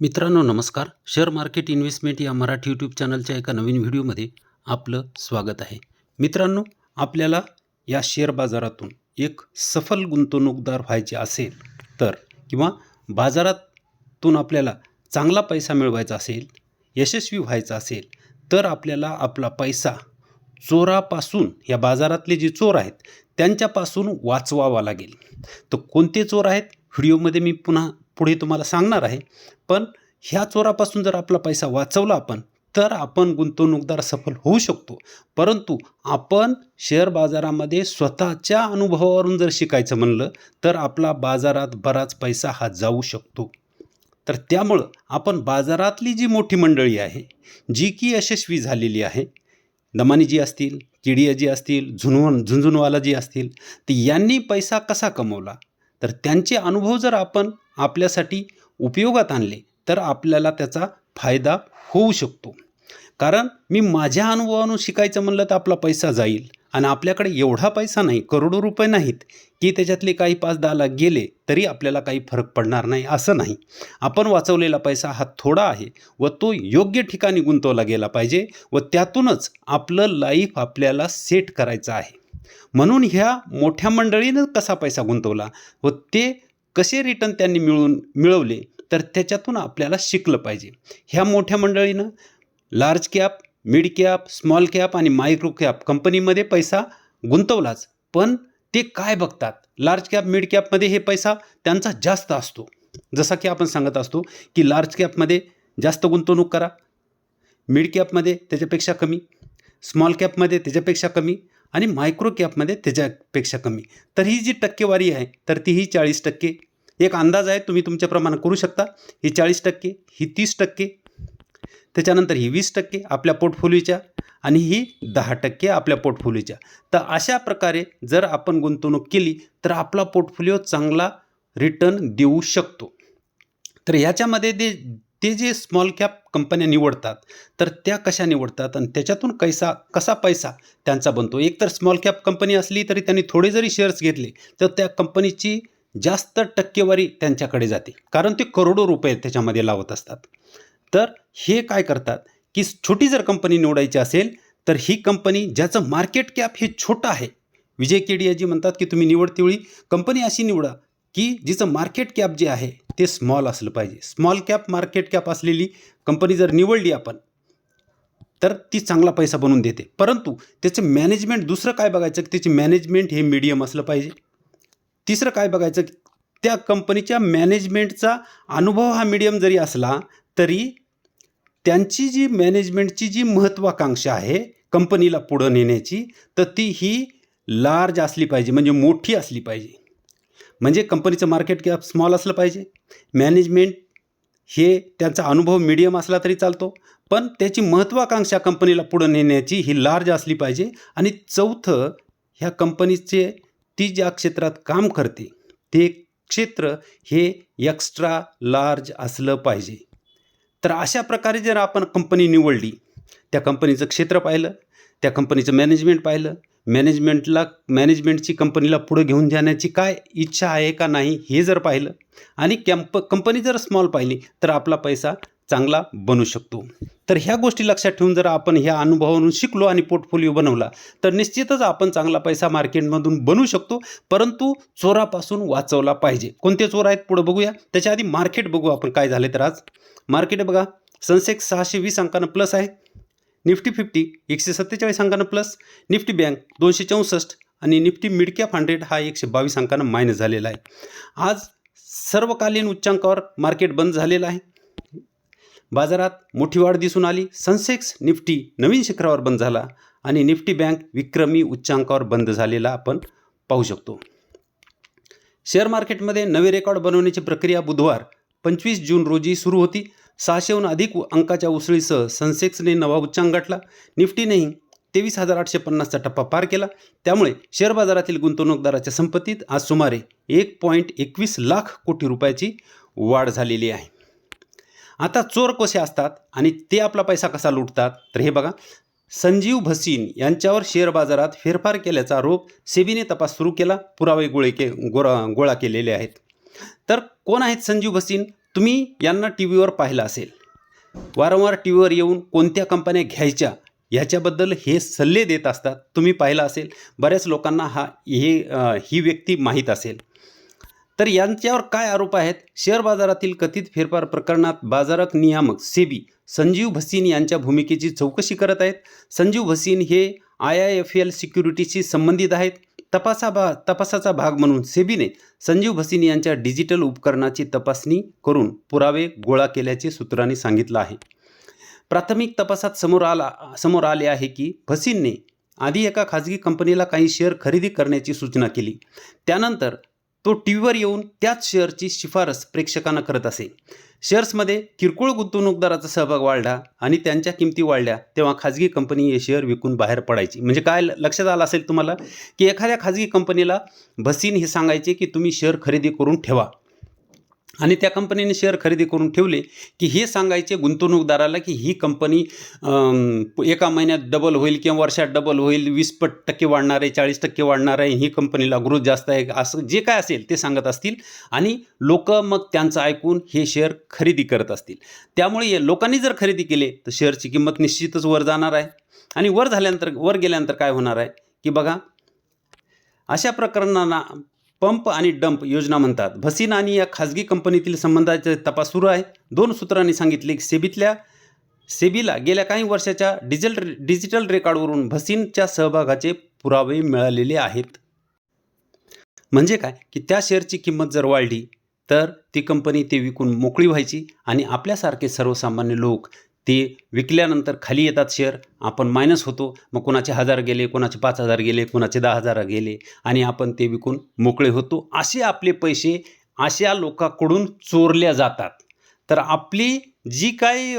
मित्रांनो नमस्कार. Share market investment या मराठी यूट्यूब चॅनलच्या एका नवीन व्हिडिओमध्ये आपलं स्वागत आहे. मित्रांनो आपल्याला या शेअर बाजारातून एक सफल गुंतवणूकदार व्हायचे असेल तर किंवा बाजारातून आपल्याला चांगला पैसा मिळवायचा असेल यशस्वी व्हायचा असेल तर आपल्याला आपला पैसा चोरापासून या बाजारातले जे चोर आहेत त्यांच्यापासून वाचवावा लागेल. तर कोणते चोर आहेत? व्हिडिओमध्ये मी पुन्हा पुढे तुम्हाला सांगणार आहे. पण ह्या चोरापासून जर आपला पैसा वाचवला आपण तर आपण गुंतवणूकदार सफल होऊ शकतो. परंतु आपण शेअर बाजारामध्ये स्वतःच्या अनुभवावरून जर शिकायचं म्हणलं तर आपला बाजारात बराच पैसा हा जाऊ शकतो. तर त्यामुळं आपण बाजारातली जी मोठी मंडळी आहे जी की यशस्वी झालेली आहे दमानीजी असतील किडियाजी असतील झुनवन झुंझुनवाला जी असतील तर यांनी पैसा कसा कमवला? तर त्यांचे अनुभव जर आपण आपल्यासाठी उपयोगात आणले तर आपल्याला त्याचा फायदा होऊ शकतो. कारण मी माझ्या अनुभवानं शिकायचं म्हणलं तर आपला पैसा जाईल आणि आपल्याकडे एवढा पैसा नाही करोडो रुपये नाहीत की त्याच्यातले काही पाच दहा लाख गेले तरी आपल्याला काही फरक पडणार नाही असं नाही. आपण वाचवलेला पैसा हा थोडा आहे व तो योग्य ठिकाणी गुंतवला गेला पाहिजे व त्यातूनच आपलं लाईफ आपल्याला सेट करायचं आहे. म्हणून ह्या मोठ्या मंडळीनं कसा पैसा गुंतवला व ते कसे रिटर्न त्यांनी मिळून मिळवले तर त्याच्यातून आपल्याला शिकलं पाहिजे. ह्या मोठ्या मंडळीनं large cap mid cap small cap आणि मायक्रो कॅप कंपनीमध्ये पैसा गुंतवलाच. पण ते काय बघतात? लार्ज कॅप मिड कॅपमध्ये हे पैसा त्यांचा जास्त असतो. जसा की आपण सांगत असतो की लार्ज कॅपमध्ये जास्त गुंतवणूक करा. मिड कॅपमध्ये त्याच्यापेक्षा कमी. स्मॉल कॅपमध्ये त्याच्यापेक्षा कमी आणि मायक्रो कॅपमध्ये त्याच्यापेक्षा कमी. तर ही जी टक्केवारी आहे तर ती ही चाळीस टक्के एक अंदाज आहे तुम्ही तुमच्याप्रमाणे करू शकता. ही चाळीस टक्के ही तीस टक्के त्याच्यानंतर ही वीस टक्के आपल्या पोर्टफोलिओच्या आणि ही दहा टक्के आपल्या पोर्टफोलिओच्या तर अशा प्रकारे जर आपण गुंतवणूक केली तर आपला पोर्टफोलिओ चांगला रिटर्न देऊ शकतो. तर ह्याच्यामध्ये ते ते जे स्मॉल कॅप कंपन्या निवडतात तर त्या कशा निवडतात आणि त्याच्यातून कैसा कसा पैसा त्यांचा बनतो? एकतर स्मॉल कॅप कंपनी असली तरी त्यांनी थोडे जरी शेअर्स घेतले तर त्या कंपनीची जास्त टक्केवारी त्यांच्याकडे जाते. कारण ते करोडो रुपये त्याच्यामध्ये लावत असतात. तर हे काय करतात? की छोटी जर कंपनी निवडायची असेल तर ही कंपनी ज्याचं मार्केट कॅप हे छोटं आहे. विजय केडियाजी म्हणतात की तुम्ही निवडतेवेळी कंपनी अशी निवडा की जिचं मार्केट कॅप जे आहे ते स्मॉल असलं पाहिजे. स्मॉल कॅप मार्केट कॅप असलेली कंपनी जर निवडली आपण तर ती चांगला पैसा बनवून देते. परंतु त्याचं मॅनेजमेंट दुसरं काय बघायचं? की त्याची मॅनेजमेंट हे मीडियम असलं पाहिजे. तिसरं काय बघायचं? त्या कंपनीच्या मॅनेजमेंटचा अनुभव हा मीडियम जरी असला तरी त्यांची जी मॅनेजमेंटची जी महत्त्वाकांक्षा आहे कंपनीला पुढं नेण्याची तर ती ही लार्ज असली पाहिजे म्हणजे मोठी असली पाहिजे. म्हणजे कंपनीचं मार्केट कॅप स्मॉल असलं पाहिजे. मॅनेजमेंट हे त्यांचा अनुभव मीडियम असला तरी चालतो पण त्याची महत्त्वाकांक्षा कंपनीला पुढं नेण्याची ही लार्ज असली पाहिजे. आणि चौथं ह्या कंपनीचे ती ज्या क्षेत्रात काम करते ते क्षेत्र हे एक्स्ट्रा लार्ज असलं पाहिजे. तर अशा प्रकारे जर आपण कंपनी निवडली त्या कंपनीचं क्षेत्र पाहिलं त्या कंपनीचं मॅनेजमेंट पाहिलं मॅनेजमेंटला मॅनेजमेंटची कंपनीला पुढं घेऊन जाण्याची काय इच्छा आहे का नाही हे जर पाहिलं आणि कॅम्प कंपनी जर स्मॉल पाहिली तर आपला पैसा चांगला बनू शकतो. तर ह्या गोष्टी लक्षात ठेवून जर आपण ह्या अनुभवावरून शिकलो आणि पोर्टफोलिओ बनवला तर निश्चितच आपण चांगला पैसा मार्केटमधून बनवू शकतो परंतु चोरापासून वाचवला पाहिजे. कोणते चोर आहेत पुढं बघूया. त्याच्या आधी मार्केट बघू आपण काय झाले तर आज. मार्केट बघा सनसेक्स सहाशे वीस अंकानं प्लस आहे. निफ्टी फिफ्टी एकशे सत्तेचाळीस अंकानं प्लस निफ्टी बँक दोनशे चौसष्ट आणि निफ्टी मिडकॅप हंड्रेड हा एकशे बावीस अंकानं मायनस झालेला आहे. आज सर्वकालीन उच्चांकावर मार्केट बंद झालेलं आहे. बाजारात मोठी वाढ दिसून आली. सनसेक्स निफ्टी नवीन शिखरावर बंद झाला आणि निफ्टी बँक विक्रमी उच्चांकावर बंद झालेला आपण पाहू शकतो. शेअर मार्केटमध्ये नवे रेकॉर्ड बनवण्याची प्रक्रिया बुधवार पंचवीस जून रोजी सुरू होती. सहाशेहून अधिक अंकाच्या उसळीसह सनसेक्सने नवा उच्चांक गाठला. निफ्टीनेही तेवीस हजार आठशे पन्नासचा टप्पा पार केला. त्यामुळे शेअर बाजारातील गुंतवणूकदाराच्या संपत्तीत आज सुमारे एक पॉईंट एकवीस लाख कोटी रुपयाची वाढ झालेली आहे. आता चोर कसे असतात आणि ते आपला पैसा कसा लुटतात? तर हे बघा. संजीव भसीन यांच्यावर शेअर बाजारात फेरफार केल्याचा आरोप सेबीने तपास सुरू केला. पुरावे गोळे के गोळा गोळा केलेले आहेत. तर कोण आहेत संजीव भसीन? तुम्ही यांना टी व्हीवर पाहिलं असेल. वारंवार टी व्हीवर येऊन कोणत्या कंपन्या घ्यायच्या ह्याच्याबद्दल हे सल्ले देत असतात. तुम्ही पाहिलं असेल. बऱ्याच लोकांना हा हे ही व्यक्ती माहीत असेल. तर यांच्यावर काय आरोप आहेत? शेअर बाजारातील कथित फेरफार प्रकरणात बाजारक नियामक सेबी संजीव भसीन यांच्या भूमिकेची चौकशी करत आहेत. संजीव भसीन हे आय आय एफ एल सिक्युरिटीशी संबंधित आहेत. तपासा भा तपासाचा भाग म्हणून सेबीने संजीव भसीन यांच्या डिजिटल उपकरणाची तपासणी करून पुरावे गोळा केल्याचे सूत्रांनी सांगितलं आहे. प्राथमिक तपासात समोर आला समोर आले आहे की भसीनने आधी एका खाजगी कंपनीला काही शेअर खरेदी करण्याची सूचना केली. त्यानंतर तो टी व्हीवर येऊन त्याच शेअरची शिफारस प्रेक्षकांना करत असे. शेअर्समध्ये किरकोळ गुंतवणूकदाराचा सहभाग वाढला आणि त्यांच्या किमती वाढल्या तेव्हा खाजगी कंपनी हे शेअर विकून बाहेर पडायची. म्हणजे काय ल- लक्षात आलं असेल तुम्हाला? की एखाद्या खाजगी कंपनीला भसीन हे सांगायचे की तुम्ही शेअर खरेदी करून ठेवा. आणि त्या कंपनीने शेअर खरेदी करून ठेवले की हे सांगायचे गुंतवणूकदाराला की ही कंपनी एका महिन्यात डबल होईल किंवा वर्षात डबल होईल वीस पट टक्के वाढणार आहे चाळीस टक्के वाढणार आहे ही कंपनीला ग्रोथ जास्त आहे असं जे काय असेल ते सांगत असतील आणि लोक मग त्यांचं ऐकून हे शेअर खरेदी करत असतील. त्यामुळे लोकांनी जर खरेदी केले तर शेअरची किंमत निश्चितच वर जाणार आहे. आणि वर झाल्यानंतर वर गेल्यानंतर काय होणार आहे? की बघा अशा प्रकरणांना पंप आणि डंप योजना म्हणतात. भसीन आणि या खाजगी कंपनीतील संबंधाचे तपास सुरू आहे. दोन सूत्रांनी सांगितले की सेबीतल्या सेबीला गेल्या काही वर्षाच्या डिजिटल डिजिटल रेकॉर्डवरून भसीनच्या सहभागाचे पुरावे मिळालेले आहेत. म्हणजे काय? की त्या शेअरची किंमत जर वाढली तर ती कंपनी ते विकून मोकळी व्हायची आणि आपल्यासारखे सर्वसामान्य लोक ते विकल्यानंतर खाली येतात शेअर आपण मायनस होतो. मग कोणाचे हजार गेले कोणाचे पाच हजार गेले कोणाचे दहा हजार गेले आणि आपण ते विकून मोकळे होतो. असे आपले पैसे अशा लोकांकडून चोरल्या जातात. तर आपली जी काही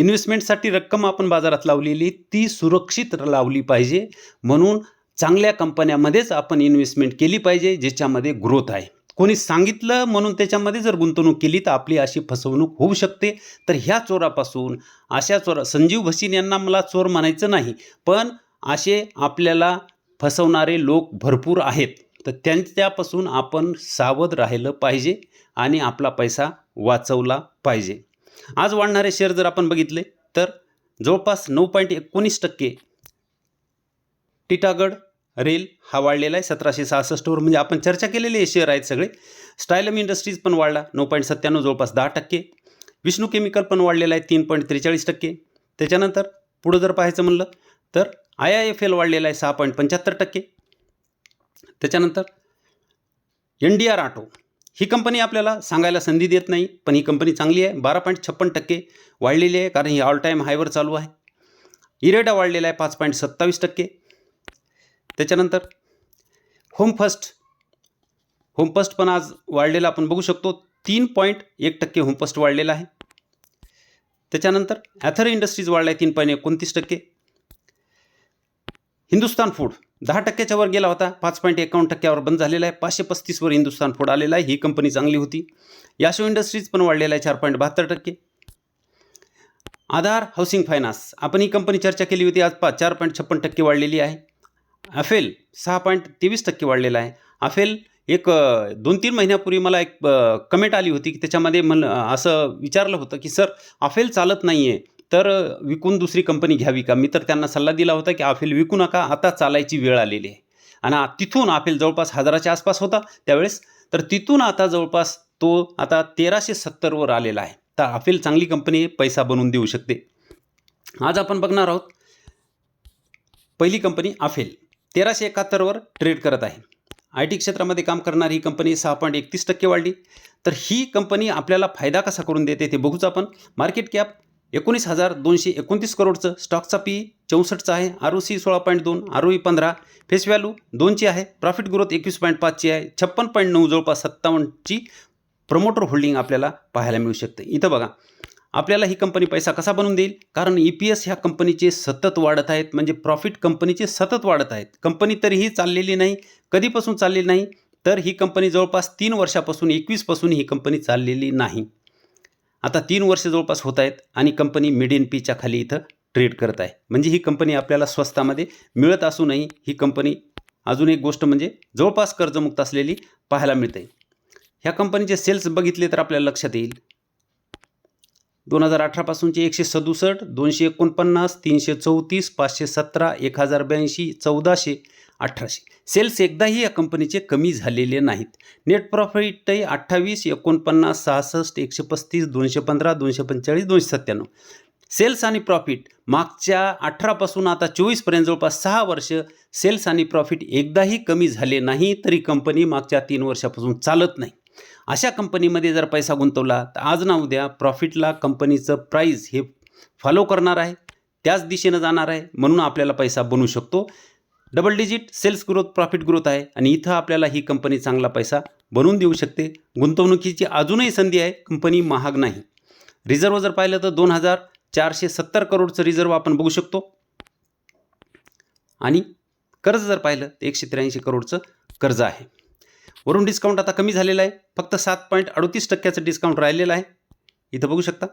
इन्व्हेस्टमेंटसाठी रक्कम आपण बाजारात लावलेली ती सुरक्षित लावली पाहिजे. म्हणून चांगल्या कंपन्यामध्येच आपण इन्व्हेस्टमेंट केली पाहिजे ज्याच्यामध्ये ग्रोथ आहे. कोणी सांगितलं म्हणून त्याच्यामध्ये जर गुंतवणूक केली तर आपली अशी फसवणूक होऊ शकते. तर ह्या चोरापासून अशा चोरा संजीव भसीन यांना मला चोर म्हणायचं नाही. पण असे आपल्याला फसवणारे लोक भरपूर आहेत. तर त्यांच्यापासून आपण सावध राहिलं पाहिजे आणि आपला पैसा वाचवला पाहिजे. आज वाढणारे शेअर जर आपण बघितले तर जवळपास नऊ पॉईंट एकोणीस टक्के टिटागड रेल हा वाढलेला आहे सतराशे सहासष्टवर म्हणजे आपण चर्चा केलेले हे शेअर आहेत सगळे. स्टायलम इंडस्ट्रीज पण वाढला नऊ पॉईंट सत्त्याण्णव जवळपास दहा टक्के. विष्णू केमिकल पण वाढलेला आहे तीन पॉईंट त्रेचाळीस टक्के. त्याच्यानंतर पुढं जर पाहायचं म्हणलं तर आय आय एफ एल वाढलेला आहे सहा पॉईंट पंच्याहत्तर टक्के. त्याच्यानंतर एन डी आर ऑटो ही कंपनी आपल्याला सांगायला संधी देत नाही पण ही कंपनी चांगली आहे बारा पॉईंट छप्पन टक्के वाढलेली आहे कारण ही ऑल टाईम हायवर चालू आहे. इरेडा वाढलेला आहे पाच पॉईंट सत्तावीस टक्के. त्याच्यानंतर होम फर्स्ट. होम फर्स्ट पण आज वाढलेला आपण बघू शकतो. तीन पॉईंट एक टक्के होम फर्स्ट वाढलेला आहे. त्याच्यानंतर ॲथर इंडस्ट्रीज वाढला आहे तीन पॉईंट एकोणतीस टक्के. हिंदुस्तान फूड दहा टक्क्याच्या वर गेला होता. पाच पॉईंट एकावन्न टक्क्यावर बंद झालेला आहे. पाचशे पस्तीसवर हिंदुस्तान फूड आलेला आहे. ही कंपनी चांगली होती. याशो इंडस्ट्रीज पण वाढलेला आहे. चार पॉईंट बहात्तर टक्के. Aadhaar housing finance. आपण ही कंपनी चर्चा केली होती. आज पा चार पॉईंट छप्पन टक्के वाढलेली आहे. अफेल सहा पॉईंट तेवीस टक्के वाढलेला आहे. अफेल एक दोन तीन महिन्यापूर्वी मला एक कमेंट आली होती की त्याच्यामध्ये मन असं विचारलं होतं की सर अफेल चालत नाही आहे तर विकून दुसरी कंपनी घ्यावी का? मी तर त्यांना सल्ला दिला होता की अफेल विकू नका आता चालायची वेळ आलेली आहे. आणि तिथून अफेल जवळपास हजाराच्या आसपास होता त्यावेळेस. तर तिथून आता जवळपास तो आता तेराशे सत्तरवर आलेला आहे. तर अफेल चांगली कंपनी पैसा बनवून देऊ शकते. आज आपण बघणार आहोत पहिली कंपनी अफेल. तेराशे एकाहत्तरवर ट्रेड करत आहे. आय टी क्षेत्रामध्ये काम करणारी ही कंपनी सहा पॉईंट एकतीस टक्के वाढली. तर ही कंपनी आपल्याला फायदा कसा करून देते ते बघूच आपण. मार्केट कॅप एकोणीस हजार दोनशे एकोणतीस करोडचं. स्टॉकचा पी चौसष्टचा आहे. आर ओ सी सोळा पॉईंट दोन आर ओ ई पंधरा. फेस व्हॅल्यू दोनची आहे. प्रॉफिट ग्रोथ एकवीस पॉईंट पाचची आहे. छप्पन पॉईंट नऊ जवळपास सत्तावन्नची प्रमोटर होल्डिंग आपल्याला पाहायला मिळू शकते. इथं बघा. आपल्याला ही कंपनी पैसा कसा बनवून देईल? कारण ई पी एस ह्या कंपनीचे सतत वाढत आहेत म्हणजे प्रॉफिट कंपनीचे सतत वाढत आहेत. कंपनी तरीही चाललेली नाही कधीपासून चाललेली नाही तर ही कंपनी जवळपास तीन वर्षापासून एकवीसपासून ही कंपनी चाललेली नाही. आता तीन वर्ष जवळपास होत आहेत आणि कंपनी मिड इन पीच्या खाली इथं ट्रेड करत आहे. म्हणजे ही कंपनी आपल्याला स्वस्तामध्ये मिळत असूनही ही कंपनी अजून एक गोष्ट म्हणजे जवळपास कर्जमुक्त असलेली पाहायला मिळते. ह्या कंपनीचे सेल्स बघितले तर आपल्याला लक्षात येईल दोन हजार अठरापासूनचे एकशे सदुसष्ट दोनशे एकोणपन्नास तीनशे चौतीस पाचशे सतरा एक हजार ब्याऐंशी चौदाशे अठराशे. सेल्स एकदाही या कंपनीचे कमी झालेले नाहीत. नेट प्रॉफिटही अठ्ठावीस एकोणपन्नास सहासष्ट एकशे पस्तीस दोनशे पंधरा दोनशे पंचेचाळीस दोनशे सत्त्याण्णव. सेल्स आणि प्रॉफिट मागच्या अठरापासून आता चोवीसपर्यंत जवळपास सहा वर्ष सेल्स आणि प्रॉफिट एकदाही कमी झाले नाही तरी कंपनी मागच्या तीन वर्षापासून चालत नाही. अशा कंपनीमध्ये जर पैसा गुंतवला तर आज ना उद्या प्रॉफिटला कंपनीचं प्राईज हे फॉलो करणार आहे. त्याच दिशेनं जाणार आहे म्हणून आपल्याला पैसा बनू शकतो. Double digit sales growth profit growth आहे आणि इथं आपल्याला ही कंपनी चांगला पैसा बनवून देऊ शकते. गुंतवणुकीची अजूनही संधी आहे कंपनी महाग नाही. रिझर्व जर पाहिलं तर दोन हजार चारशे सत्तर करोडचं रिझर्व आपण बघू शकतो. आणि कर्ज जर पाहिलं तर एकशे त्र्याऐंशी करोडचं कर्ज आहे. वरून डिस्काउंट आता कमी झालेला आहे. फक्त सात पॉईंट अडतीस टक्क्याचं डिस्काउंट राहिलेलं आहे. इथं बघू शकता.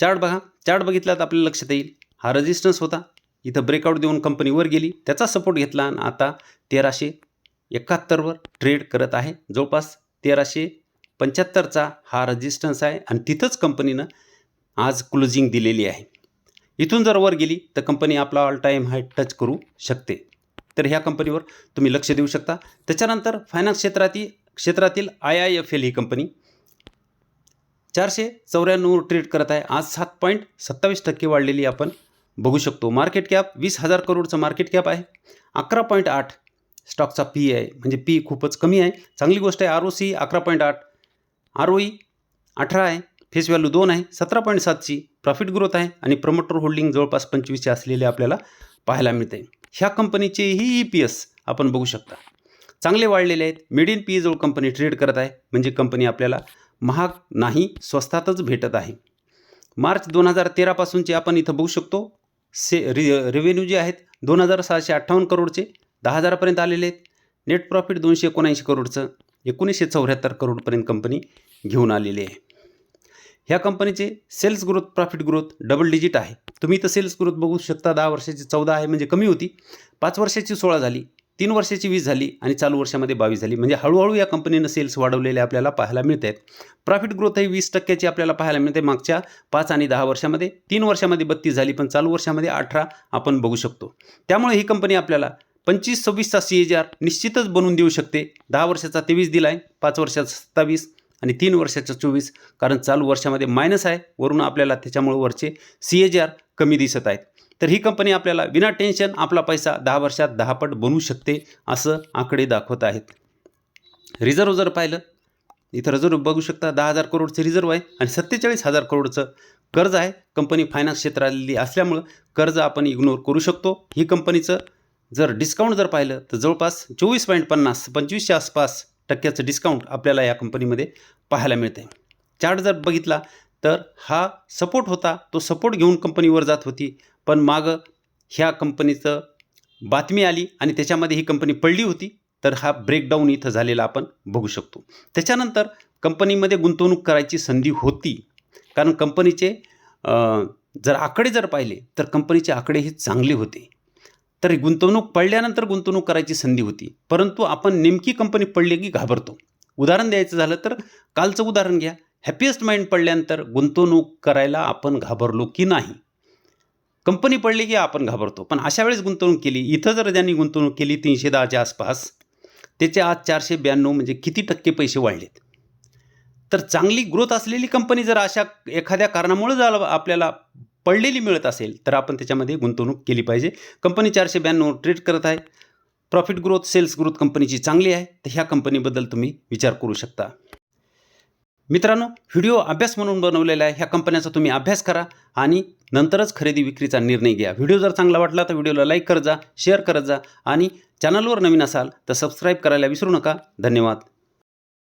चार्ट बघा. चार्ट बघितला तर आपल्याला लक्षात येईल. हा रेजिस्टन्स होता. इथं ब्रेकआउट देऊन कंपनी वर गेली. त्याचा सपोर्ट घेतला आणि आता तेराशे एकाहत्तरवर ट्रेड करत आहे. जवळपास तेराशे पंच्याहत्तरचा हा रजिस्टन्स आहे आणि तिथंच कंपनीनं आज क्लोजिंग दिलेली आहे. इथून जर वर गेली तर कंपनी आपला ऑल टाईम हाय टच करू शकते. तर ह्या कंपनीवर तुम्ही लक्ष देऊ शकता. त्याच्यानंतर फायनान्स क्षेत्रातील क्षेत्रातील आय आय एफ एल ही कंपनी चारशे चौऱ्याण्णव ट्रेड करत आहे. आज सात पॉईंट सत्तावीस टक्के वाढलेली आपण बघू शकतो. मार्केट कॅप वीस हजार करोडचं मार्केट कॅप आहे. अकरा पॉईंट आठ स्टॉकचा पी आहे. म्हणजे पी खूपच कमी आहे. चांगली गोष्ट आहे आर ओ सी अकरा पॉईंट आठ. आर ओ ई अठरा आहे. फेस व्हॅल्यू दोन आहे. सतरा पॉईंट सातची प्रॉफिट ग्रोथ आहे. आणि प्रमोटर होल्डिंग जवळपास पंचवीसशे असलेले आपल्याला पाहायला मिळते. ह्या कंपनीचेही ई पी एस आपण बघू शकता. चांगले वाढलेले आहेत. मिड इन पी जवळ कंपनी ट्रेड करत आहे. म्हणजे कंपनी आपल्याला महाग नाही स्वस्तातच भेटत आहे. मार्च दोन हजार तेरापासूनचे आपण इथं बघू शकतो. से रि रेव्हेन्यू जे आहेत दोन हजार सहाशे अठ्ठावन्न करोडचे दहा हजारापर्यंत आलेले आहेत. नेट प्रॉफिट दोनशे एकोणऐंशी करोडचं एकोणीसशे चौऱ्याहत्तर करोडपर्यंत कंपनी घेऊन आलेली आहे. ह्या कंपनीचे sales growth profit growth double digit आहे. तुम्ही इथं सेल्स ग्रोथ बघू शकता दहा वर्षाची चौदा आहे म्हणजे कमी होती. पाच वर्षाची सोळा झाली तीन वर्षाची वीस झाली आणि चालू वर्षामध्ये बावीस झाली. म्हणजे हळूहळू या कंपनीनं सेल्स वाढवलेले आपल्याला पाहायला मिळत आहेत. प्रॉफिट ग्रोथ ही वीस टक्क्याची आपल्याला पाहायला मिळते मागच्या पाच आणि दहा वर्षामध्ये. तीन वर्षामध्ये बत्तीस झाली पण चालू वर्षामध्ये अठरा आपण बघू शकतो. त्यामुळे ही कंपनी आपल्याला पंचवीस सव्वीसचा सी एच आर निश्चितच बनवून देऊ शकते. दहा वर्षाचा तेवीस दिला आहे पाच वर्षाचा सत्तावीस. आणि तीन वर्षाचं चोवीस कारण चालू वर्षामध्ये मायनस आहे. वरून आपल्याला त्याच्यामुळे वरचे सी एच आर कमी दिसत आहेत. तर ही कंपनी आपल्याला विना टेन्शन आपला पैसा दहा वर्षात दहापट बनवू शकते असं आकडे दाखवत आहेत. रिझर्व जर पाहिलं इथं रिझर्व बघू शकता दहा हजार करोडचे रिझर्व आहे आणि सत्तेचाळीस हजार करोडचं कर्ज आहे. कंपनी फायनान्स क्षेत्रातली असल्यामुळं कर्ज आपण इग्नोर करू शकतो. ही कंपनीचं जर डिस्काउंट जर पाहिलं तर जवळपास चोवीस पॉईंट पन्नास पंचवीसच्या आसपास टक्क्याचं डिस्काउंट आपल्याला या कंपनीमध्ये पाहायला मिळते चार्ट जर बघितला तर हा सपोर्ट होता तो सपोर्ट घेऊन कंपनीवर जात होती. पण मागं ह्या कंपनीचं बातमी आली आणि त्याच्यामध्ये ही कंपनी पडली होती तर हा ब्रेकडाऊन इथं झालेला आपण बघू शकतो. त्याच्यानंतर कंपनीमध्ये गुंतवणूक करायची संधी होती. कारण कंपनीचे जर आकडे जर पाहिले तर कंपनीचे आकडे हे चांगले होते. तर गुंतवणूक पडल्यानंतर गुंतवणूक करायची संधी होती. परंतु आपण नेमकी कंपनी पडली की घाबरतो. उदाहरण द्यायचं झालं तर कालचं उदाहरण घ्या. हॅपिएस्ट माइंड पडल्यानंतर गुंतवणूक करायला आपण घाबरलो की नाही? कंपनी पडली की आपण घाबरतो. पण अशा वेळेस गुंतवणूक केली. इथं जर ज्यांनी गुंतवणूक केली तीनशे दहाच्या आसपास त्याचे आज चारशे ब्याण्णव म्हणजे किती टक्के पैसे वाढलेत? तर चांगली ग्रोथ असलेली कंपनी जर अशा एखाद्या कारणामुळे जर आपल्याला पडलेली मिळत असेल तर आपण त्याच्यामध्ये गुंतवणूक केली पाहिजे. कंपनी चारशे ब्याण्णव ट्रेड करत आहे. प्रॉफिट ग्रोथ सेल्स ग्रोथ कंपनीची चांगली आहे. तर ह्या कंपनीबद्दल तुम्ही विचार करू शकता. मित्रांनो व्हिडिओ अभ्यास म्हणून बनवलेला आहे. ह्या कंपन्याचा तुम्ही अभ्यास करा आणि नंतरच खरेदी विक्रीचा निर्णय घ्या. व्हिडिओ जर चांगला वाटला तर व्हिडिओला लाईक करत जा शेअर करत जा आणि चॅनलवर नवीन असाल तर सबस्क्राईब करायला विसरू नका. धन्यवाद.